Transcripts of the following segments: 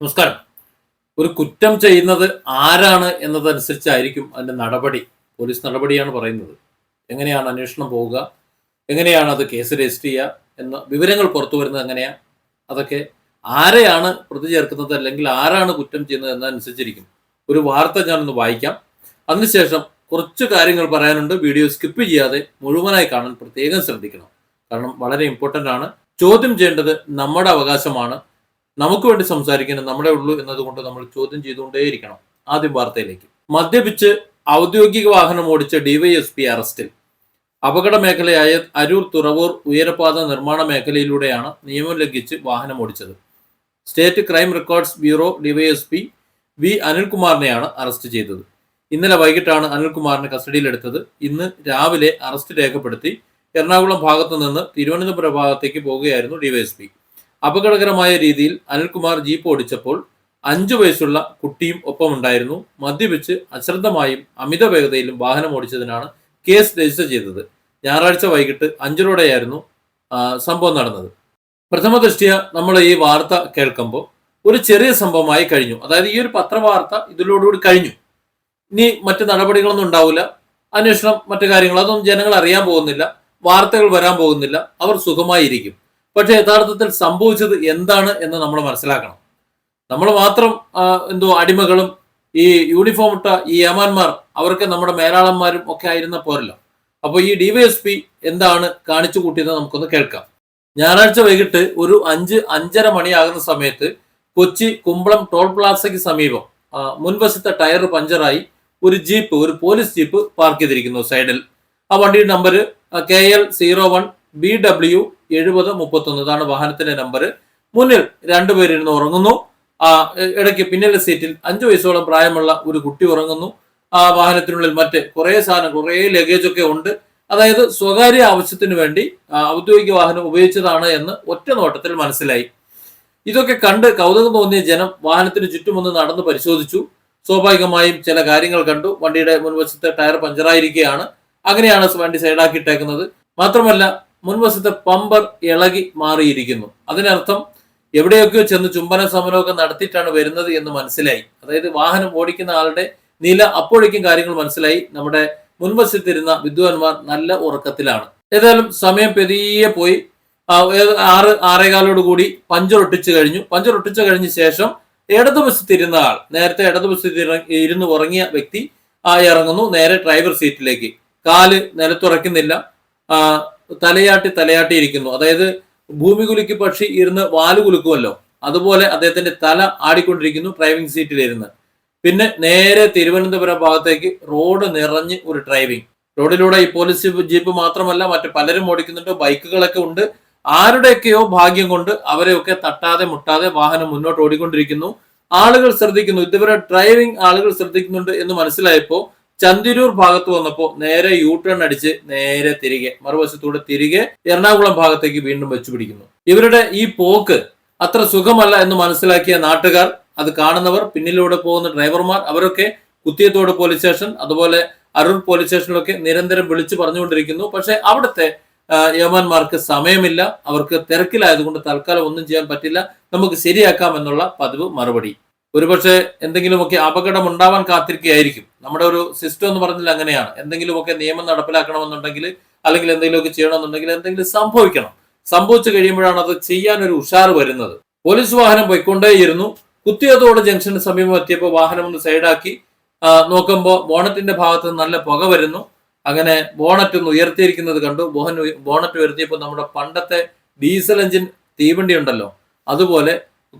നമസ്കാരം. ഒരു കുറ്റം ചെയ്യുന്നത് ആരാണ് എന്നതനുസരിച്ചായിരിക്കും അതിന്റെ നടപടി. പോലീസ് നടപടിയാണ് പറയുന്നത്. എങ്ങനെയാണ് അന്വേഷണം പോവുക? എങ്ങനെയാണ് അത് കേസ് രജിസ്റ്റർ ചെയ്യുക? എന്ന വിവരങ്ങൾ പുറത്തു വരുന്നത് എങ്ങനെയാണ് അതൊക്കെ ആരെയാണ് പ്രതി ചേർക്കുന്നത്? അല്ലെങ്കിൽ ആരാണ് കുറ്റം ചെയ്യുന്നത് എന്നതനുസരിച്ചിരിക്കും. ഒരു വാർത്ത ഞാനൊന്ന് വായിക്കാം. അതിനുശേഷം കുറച്ച് കാര്യങ്ങൾ പറയാനുണ്ട്. വീഡിയോ സ്കിപ്പ് ചെയ്യാതെ മുഴുവനായി കാണാൻ പ്രത്യേകം ശ്രദ്ധിക്കണം. കാരണം വളരെ ഇമ്പോർട്ടന്റ് ആണ്. ചോദ്യം ചെയ്യേണ്ടത് നമ്മുടെ അവകാശമാണ്. നമുക്ക് വേണ്ടി സംസാരിക്കാൻ നമ്മുടെ ഉള്ളൂ എന്നതുകൊണ്ട് നമ്മൾ ചോദ്യം ചെയ്തുകൊണ്ടേയിരിക്കണം. ആദ്യം വാർത്തയിലേക്ക്. മദ്യപിച്ച് ഔദ്യോഗിക വാഹനം ഓടിച്ച ഡിവൈഎസ്പി അറസ്റ്റിൽ. അപകട മേഖലയായ അരൂർ തുറവൂർ ഉയരപാത നിർമ്മാണ മേഖലയിലൂടെയാണ് നിയമം ലംഘിച്ച് വാഹനം ഓടിച്ചത്. State crime records bureau DYSP V അനിൽകുമാറിനെയാണ് arrest ചെയ്തത്. ഇന്നലെ വൈകിട്ടാണ് അനിൽകുമാറിനെ കസ്റ്റഡിയിലെടുത്തത്. ഇന്ന് രാവിലെ അറസ്റ്റ് രേഖപ്പെടുത്തി എറണാകുളം ഭാഗത്തു നിന്ന് തിരുവനന്തപുരം ഭാഗത്തേക്ക് പോവുകയായിരുന്നു ഡിവൈഎസ്പി. അപകടകരമായ രീതിയിൽ അനിൽകുമാർ ജീപ്പ് ഓടിച്ചപ്പോൾ അഞ്ചു വയസ്സുള്ള കുട്ടിയും ഒപ്പമുണ്ടായിരുന്നു. മദ്യപിച്ച് അശ്രദ്ധമായും അമിത വേഗതയിലും വാഹനം ഓടിച്ചതിനാണ് കേസ് രജിസ്റ്റർ ചെയ്തത്. ഞായറാഴ്ച വൈകിട്ട് അഞ്ചരോടെയായിരുന്നു ആ, സംഭവം നടന്നത്. പ്രഥമ ദൃഷ്ടിയ നമ്മൾ ഈ വാർത്ത കേൾക്കുമ്പോൾ ഒരു ചെറിയ സംഭവമായി കഴിഞ്ഞു. അതായത് ഈ ഒരു പത്രവാർത്ത ഇതിലോടുകൂടി കഴിഞ്ഞു. ഇനി മറ്റ് നടപടികളൊന്നും ഉണ്ടാവില്ല. അന്വേഷണം മറ്റു കാര്യങ്ങൾ അതൊന്നും ജനങ്ങൾ അറിയാൻ പോകുന്നില്ല. വാർത്തകൾ വരാൻ പോകുന്നില്ല. അവർ സുഖമായിരിക്കും. പക്ഷെ യഥാർത്ഥത്തിൽ സംഭവിച്ചത് എന്താണ് എന്ന് നമ്മൾ മനസ്സിലാക്കണം. നമ്മൾ മാത്രം എന്തോ അടിമകളും ഈ യൂണിഫോം ഇട്ട ഈ യമാന്മാർ അവർക്ക് നമ്മുടെ മേലാളന്മാരും ഒക്കെ ആയിരുന്ന പോരല്ലോ. അപ്പോൾ ഈ ഡിവൈഎസ്പി എന്താണ് കാണിച്ചു കൂട്ടിയത് നമുക്കൊന്ന് കേൾക്കാം. ഞായറാഴ്ച വൈകിട്ട് ഒരു അഞ്ച് അഞ്ചര മണിയാകുന്ന സമയത്ത് കൊച്ചി കുമ്പളം ടോൾ പ്ലാസയ്ക്ക് സമീപം മുൻവശത്തെ ടയർ പഞ്ചറായി ഒരു ജീപ്പ് ഒരു പോലീസ് ജീപ്പ് പാർക്ക് ചെയ്തിരിക്കുന്നു സൈഡിൽ. ആ വണ്ടിയുടെ number K L zero one B W എഴുപത് മുപ്പത്തൊന്ന് ഇതാണ് വാഹനത്തിന്റെ നമ്പർ മുന്നിൽ രണ്ടുപേരിരുന്ന് ഉറങ്ങുന്നു. ആ ഇടയ്ക്ക് പിന്നിലെ സീറ്റിൽ അഞ്ചു വയസ്സോളം പ്രായമുള്ള ഒരു കുട്ടി ഉറങ്ങുന്നു. ആ വാഹനത്തിനുള്ളിൽ മറ്റ് കുറേ സാധനം കുറേ ലഗേജ് ഒക്കെ ഉണ്ട്. അതായത് സ്വകാര്യ ആവശ്യത്തിന് വേണ്ടി ഔദ്യോഗിക വാഹനം ഉപയോഗിച്ചതാണ് എന്ന് ഒറ്റ നോട്ടത്തിൽ മനസ്സിലായി. ഇതൊക്കെ കണ്ട് കൗതുകം തോന്നിയ ജനം വാഹനത്തിന് ചുറ്റുമൊന്ന് നടന്ന് പരിശോധിച്ചു. സ്വാഭാവികമായും ചില കാര്യങ്ങൾ കണ്ടു. വണ്ടിയുടെ മുൻവശത്തെ ടയർ പഞ്ചറായിരിക്കുകയാണ്. അങ്ങനെയാണ് വണ്ടി സൈഡാക്കിയിട്ടേക്കുന്നത് മാത്രമല്ല മുൻവശത്തെ പമ്പർ ഇളകി മാറിയിരിക്കുന്നു. അതിനർത്ഥം എവിടെയൊക്കെയോ ചെന്ന് ചുംബന സമരമൊക്കെ നടത്തിയിട്ടാണ് വരുന്നത് എന്ന് മനസ്സിലായി. അതായത് വാഹനം ഓടിക്കുന്ന ആളുടെ നില അപ്പോഴേക്കും കാര്യങ്ങൾ മനസ്സിലായി. നമ്മുടെ മുൻവശത്തിരുന്ന വിദ്വാൻമാർ നല്ല ഉറക്കത്തിലാണ്. ഏതായാലും സമയം പെതിയെ പോയി. ആറ് ആറേകാലോട് കൂടി പഞ്ചർ ഒട്ടിച്ചു കഴിഞ്ഞു. പഞ്ചർ ഒട്ടിച്ചു കഴിഞ്ഞ ശേഷം ഇടതുവശത്തിരുന്ന ആൾ നേരത്തെ ഇടതുവശത്ത് ഇരുന്ന് ഉറങ്ങിയ വ്യക്തി ഇറങ്ങുന്നു. നേരെ ഡ്രൈവർ സീറ്റിലേക്ക്. കാൽ നിലത്തുറക്കുന്നില്ല തലയാട്ടി തലയാട്ടി ഇരിക്കുന്നു. അതായത് ഭൂമി കുലുക്കി പക്ഷി ഇരുന്ന് വാൽ കുലുക്കുമല്ലോ. അതുപോലെ അദ്ദേഹത്തിന്റെ തല ആടിക്കൊണ്ടിരിക്കുന്നു ഡ്രൈവിംഗ് സീറ്റിലിരുന്ന് പിന്നെ നേരെ തിരുവനന്തപുരം ഭാഗത്തേക്ക് റോഡ് നിറഞ്ഞ് ഒരു ഡ്രൈവിംഗ് റോഡിലൂടെ ഈ പോലീസ് ജീപ്പ് മാത്രമല്ല മറ്റു പലരും ഓടിക്കുന്നുണ്ട് ബൈക്കുകളൊക്കെ ഉണ്ട്. ആരുടെയൊക്കെയോ ഭാഗ്യം കൊണ്ട് അവരെയൊക്കെ തട്ടാതെ മുട്ടാതെ വാഹനം മുന്നോട്ട് ഓടിക്കൊണ്ടിരിക്കുന്നു. ആളുകൾ ശ്രദ്ധിക്കുന്നു. ഇതുവരെ ഡ്രൈവിംഗ് ആളുകൾ ശ്രദ്ധിക്കുന്നുണ്ട് എന്ന് മനസ്സിലായപ്പോ ചന്തിരൂർ ഭാഗത്ത് വന്നപ്പോൾ നേരെ യൂ ടേൺ അടിച്ച് നേരെ തിരികെ മറുവശത്തൂടെ തിരികെ എറണാകുളം ഭാഗത്തേക്ക് വീണ്ടും വെച്ചു പിടിക്കുന്നു. ഇവരുടെ ഈ പോക്ക് അത്ര സുഖമല്ല എന്ന് മനസ്സിലാക്കിയ നാട്ടുകാർ അത് കാണുന്നവർ പിന്നിലൂടെ പോകുന്ന ഡ്രൈവർമാർ അവരൊക്കെ കുത്തിയത്തോട് പോലീസ് സ്റ്റേഷൻ അതുപോലെ അരൂർ പോലീസ് സ്റ്റേഷനിലൊക്കെ നിരന്തരം വിളിച്ചു പറഞ്ഞുകൊണ്ടിരിക്കുന്നു. പക്ഷെ അവിടുത്തെ യവന്മാർക്ക് സമയമില്ല. അവർക്ക് തിരക്കിലായതുകൊണ്ട് തൽക്കാലം ഒന്നും ചെയ്യാൻ പറ്റില്ല. നമുക്ക് ശരിയാക്കാം എന്നുള്ള പതിവ് മറുപടി. ഒരുപക്ഷെ എന്തെങ്കിലുമൊക്കെ അപകടം ഉണ്ടാവാൻ കാത്തിരിക്കുകയായിരിക്കും. നമ്മുടെ ഒരു സിസ്റ്റം എന്ന് പറഞ്ഞാൽ അങ്ങനെയാണ്. എന്തെങ്കിലുമൊക്കെ നിയമം നടപ്പിലാക്കണമെന്നുണ്ടെങ്കിൽ അല്ലെങ്കിൽ എന്തെങ്കിലുമൊക്കെ ചെയ്യണമെന്നുണ്ടെങ്കിൽ എന്തെങ്കിലും സംഭവിക്കണം. സംഭവിച്ചു കഴിയുമ്പോഴാണ് അത് ചെയ്യാൻ ഒരു ഉഷാർ വരുന്നത്. പോലീസ് വാഹനം പോയിക്കൊണ്ടേയിരുന്നു. കുത്തിയതോട് ജംഗ്ഷന് സമീപം എത്തിയപ്പോൾ വാഹനം ഒന്ന് സൈഡാക്കി നോക്കുമ്പോൾ ബോണറ്റിന്റെ ഭാഗത്ത് നല്ല പുക വരുന്നു. അങ്ങനെ ബോണറ്റ് ഒന്ന് ഉയർത്തിയിരിക്കുന്നത് കണ്ടു. ബോഹൻ ബോണറ്റ് ഉയർത്തിയപ്പോൾ നമ്മുടെ പണ്ടത്തെ ഡീസൽ എഞ്ചിൻ തീവണ്ടി ഉണ്ടല്ലോ അതുപോലെ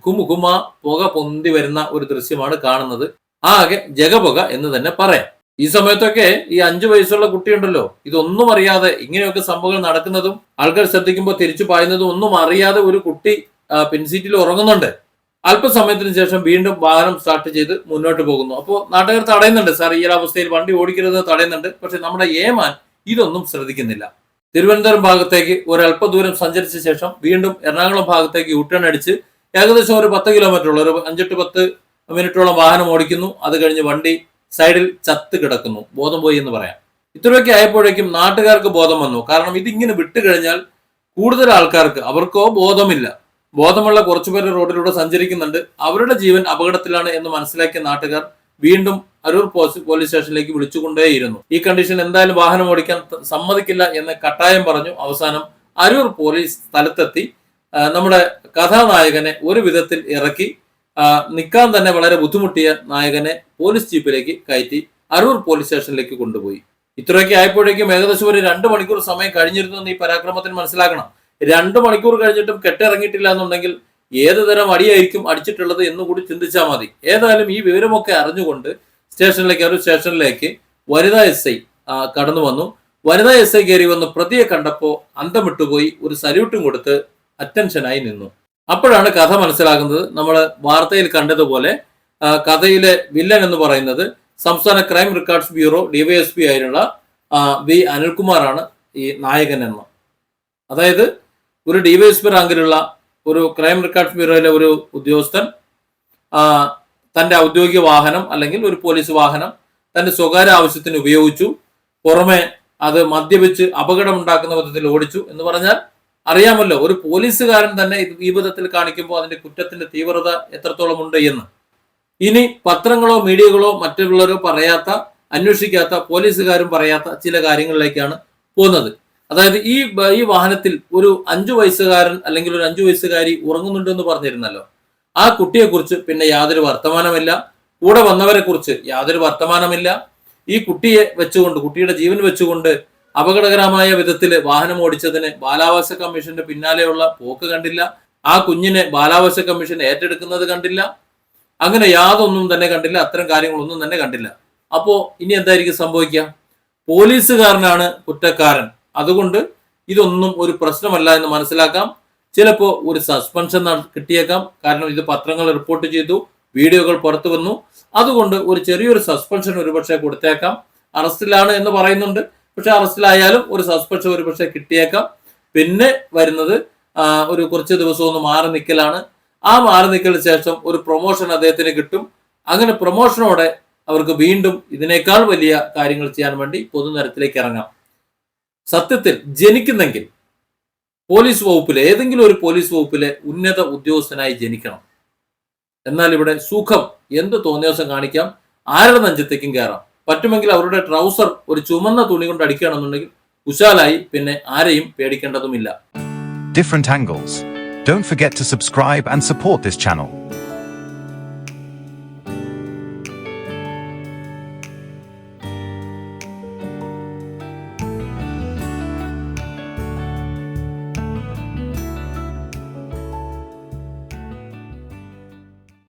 കുമുകുമ പുക പൊന്തി വരുന്ന ഒരു ദൃശ്യമാണ് കാണുന്നത്. ആകെ ജഗപുക എന്ന് തന്നെ പറയാം. ഈ സമയത്തൊക്കെ ഈ അഞ്ചു വയസ്സുള്ള കുട്ടിയുണ്ടല്ലോ ഇതൊന്നും അറിയാതെ ഇങ്ങനെയൊക്കെ സംഭവങ്ങൾ നടക്കുന്നതും ആൾക്കാർ ശ്രദ്ധിക്കുമ്പോൾ തിരിച്ചു പായുന്നതും ഒന്നും അറിയാതെ ഒരു കുട്ടി പിൻസീറ്റിൽ ഉറങ്ങുന്നുണ്ട്. അല്പസമയത്തിന് ശേഷം വീണ്ടും വാഹനം സ്റ്റാർട്ട് ചെയ്ത് മുന്നോട്ട് പോകുന്നു. അപ്പോൾ നാട്ടുകാർ തടയുന്നുണ്ട് സാർ ഈ അവസ്ഥയിൽ വണ്ടി ഓടിക്കരുത് തടയുന്നുണ്ട്. പക്ഷെ നമ്മുടെ ഏമാൻ ഇതൊന്നും ശ്രദ്ധിക്കുന്നില്ല. തിരുവനന്തപുരം ഭാഗത്തേക്ക് ഒരല്പ ദൂരം സഞ്ചരിച്ച ശേഷം വീണ്ടും എറണാകുളം ഭാഗത്തേക്ക് യൂട്ടേൺ അടിച്ച് ഏകദേശം ഒരു പത്ത് കിലോമീറ്റർ ഉള്ള. ഒരു അഞ്ചെട്ട് പത്ത് മിനിറ്റോളം വാഹനം ഓടിക്കുന്നു. അത് കഴിഞ്ഞ് വണ്ടി സൈഡിൽ ചത്ത് കിടക്കുന്നു. ബോധം പോയി എന്ന് പറയാം. ഇത്രയൊക്കെ ആയപ്പോഴേക്കും നാട്ടുകാർക്ക് ബോധം വന്നു. കാരണം ഇതിങ്ങനെ വിട്ടു കഴിഞ്ഞാൽ കൂടുതൽ ആൾക്കാർക്ക് അവർക്കോ ബോധമില്ല. ബോധമുള്ള കുറച്ചുപേർ റോഡിലൂടെ സഞ്ചരിക്കുന്നുണ്ട്. അവരുടെ ജീവൻ അപകടത്തിലാണ് എന്ന് മനസ്സിലാക്കിയ നാട്ടുകാർ വീണ്ടും അരൂർ പോലീസ് സ്റ്റേഷനിലേക്ക് വിളിച്ചുകൊണ്ടേയിരുന്നു. ഈ കണ്ടീഷൻ എന്തായാലും വാഹനം ഓടിക്കാൻ സമ്മതിക്കില്ല എന്ന് കട്ടായം പറഞ്ഞു. അവസാനം അരൂർ പോലീസ് സ്ഥലത്തെത്തി. നമ്മുടെ കഥാനായകനെ ഒരു വിധത്തിൽ ഇറക്കി നിൽക്കാൻ തന്നെ വളരെ ബുദ്ധിമുട്ടിയ നായകനെ പോലീസ് ജീപ്പിലേക്ക് കയറ്റി അരൂർ പോലീസ് സ്റ്റേഷനിലേക്ക് കൊണ്ടുപോയി. ഇത്രയൊക്കെ ആയപ്പോഴേക്കും ഏകദേശം ഒരു രണ്ട് മണിക്കൂർ സമയം കഴിഞ്ഞിരുന്നു എന്ന് ഈ പരാക്രമത്തിന് മനസ്സിലാക്കണം. രണ്ട് മണിക്കൂർ കഴിഞ്ഞിട്ടും കെട്ടിറങ്ങിയിട്ടില്ല എന്നുണ്ടെങ്കിൽ ഏത് തരം അടിയായിരിക്കും അടിച്ചിട്ടുള്ളത് എന്നുകൂടി ചിന്തിച്ചാൽ മതി. ഏതായാലും ഈ വിവരമൊക്കെ അറിഞ്ഞുകൊണ്ട് സ്റ്റേഷനിലേക്ക് ഒരു സ്റ്റേഷനിലേക്ക് വനിതാ എസ് ഐ കടന്നു വന്നു. വനിതാ എസ് ഐ കയറി വന്ന് പ്രതിയെ കണ്ടപ്പോൾ അന്തം വിട്ടുപോയി. ഒരു സല്യൂട്ടും കൊടുത്ത് അറ്റൻഷനായി നിന്നു. അപ്പോഴാണ് കഥ മനസ്സിലാകുന്നത്. നമ്മൾ വാർത്തയിൽ കണ്ടതുപോലെ കഥയിലെ വില്ലൻ എന്ന് പറയുന്നത് സംസ്ഥാന ക്രൈം റെക്കോർഡ്സ് ബ്യൂറോ ഡിവൈഎസ്പി ആയിട്ടുള്ള വി അനിൽകുമാറാണ് ഈ നായകൻ എന്ന്. അതായത് ഒരു ഡിവൈഎസ്പി റാങ്കിലുള്ള ഒരു ക്രൈം റെക്കോർഡ്സ് ബ്യൂറോയിലെ ഒരു ഉദ്യോഗസ്ഥൻ തന്റെ ഔദ്യോഗിക വാഹനം അല്ലെങ്കിൽ ഒരു പോലീസ് വാഹനം തന്റെ സ്വകാര്യ ആവശ്യത്തിന് ഉപയോഗിച്ചു. പുറമെ അത് മദ്യപിച്ച് അപകടമുണ്ടാക്കുന്ന വിധത്തിൽ ഓടിച്ചു എന്ന് പറഞ്ഞാൽ അറിയാമല്ലോ ഒരു പോലീസുകാരൻ തന്നെ ഈ വിധത്തിൽ കാണിക്കുമ്പോൾ അതിന്റെ കുറ്റത്തിന്റെ തീവ്രത എത്രത്തോളം ഉണ്ട് എന്ന്. ഇനി പത്രങ്ങളോ മീഡിയകളോ മറ്റുള്ളവരോ പറയാത്ത അന്വേഷിക്കാത്ത പോലീസുകാരും പറയാത്ത ചില കാര്യങ്ങളിലേക്കാണ് പോകുന്നത്. അതായത് ഈ ഈ വാഹനത്തിൽ ഒരു അഞ്ചു വയസ്സുകാരൻ അല്ലെങ്കിൽ ഒരു അഞ്ചു വയസ്സുകാരി ഉറങ്ങുന്നുണ്ടെന്ന് പറഞ്ഞിരുന്നല്ലോ. ആ കുട്ടിയെക്കുറിച്ച് പിന്നെ യാതൊരു വർത്തമാനമില്ല. കൂടെ വന്നവരെ കുറിച്ച് യാതൊരു വർത്തമാനമില്ല. ഈ കുട്ടിയെ വെച്ചുകൊണ്ട് കുട്ടിയുടെ ജീവൻ വെച്ചുകൊണ്ട് അപകടകരമായ വിധത്തിൽ വാഹനം ഓടിച്ചതിന് ബാലാവകാശ കമ്മീഷന്റെ പിന്നാലെയുള്ള പോക്ക് കണ്ടില്ല. ആ കുഞ്ഞിനെ ബാലാവകാശ കമ്മീഷൻ ഏറ്റെടുക്കുന്നത് കണ്ടില്ല. അങ്ങനെ യാതൊന്നും തന്നെ കണ്ടില്ല. അത്തരം കാര്യങ്ങളൊന്നും തന്നെ കണ്ടില്ല. അപ്പോ ഇനി എന്തായിരിക്കും സംഭവിക്കുക? പോലീസുകാരനാണ് കുറ്റക്കാരൻ. അതുകൊണ്ട് ഇതൊന്നും ഒരു പ്രശ്നമല്ല എന്ന് മനസ്സിലാക്കാം. ചിലപ്പോൾ ഒരു സസ്പെൻഷൻ കിട്ടിയേക്കാം. കാരണം ഇത് പത്രങ്ങൾ റിപ്പോർട്ട് ചെയ്തു വീഡിയോകൾ പുറത്തു വന്നു. അതുകൊണ്ട് ഒരു ചെറിയൊരു സസ്പെൻഷൻ ഒരുപക്ഷെ കൊടുത്തേക്കാം. അറസ്റ്റിലാണ് എന്ന് പറയുന്നുണ്ട്. പക്ഷെ അറസ്റ്റിലായാലും ഒരു സസ്പെൻഷൻ ഒരു പക്ഷെ കിട്ടിയേക്കാം. പിന്നെ വരുന്നത് ഒരു കുറച്ച് ദിവസം ഒന്ന് മാറി നിൽക്കലാണ് ആ മാറി നിൽക്കലിന് ശേഷം ഒരു പ്രൊമോഷൻ അദ്ദേഹത്തിന് കിട്ടും. അങ്ങനെ പ്രൊമോഷനോടെ അവർക്ക് വീണ്ടും ഇതിനേക്കാൾ വലിയ കാര്യങ്ങൾ ചെയ്യാൻ വേണ്ടി പൊതുനിരത്തിലേക്ക് ഇറങ്ങാം. സത്യത്തിൽ ജനിക്കുന്നെങ്കിൽ പോലീസ് വകുപ്പിലെ ഏതെങ്കിലും ഒരു പോലീസ് വകുപ്പിലെ ഉന്നത ഉദ്യോഗസ്ഥനായി ജനിക്കണം. എന്നാൽ ഇവിടെ സുഖം എന്ത് തോന്നിയ ദിവസം കാണിക്കാം. ആരുടെ നെഞ്ചത്തേക്കും കയറാം. പറ്റുമെങ്കിൽ അവരുടെ ട്രൗസർ ഒരു ചുമന്ന തുണി കൊണ്ട് അടിക്കുകയാണെന്നുണ്ടെങ്കിൽ കുശാലായി പിന്നെ ആരെയും പേടിക്കേണ്ടതുമില്ല different angles. Don't forget to subscribe and support this channel.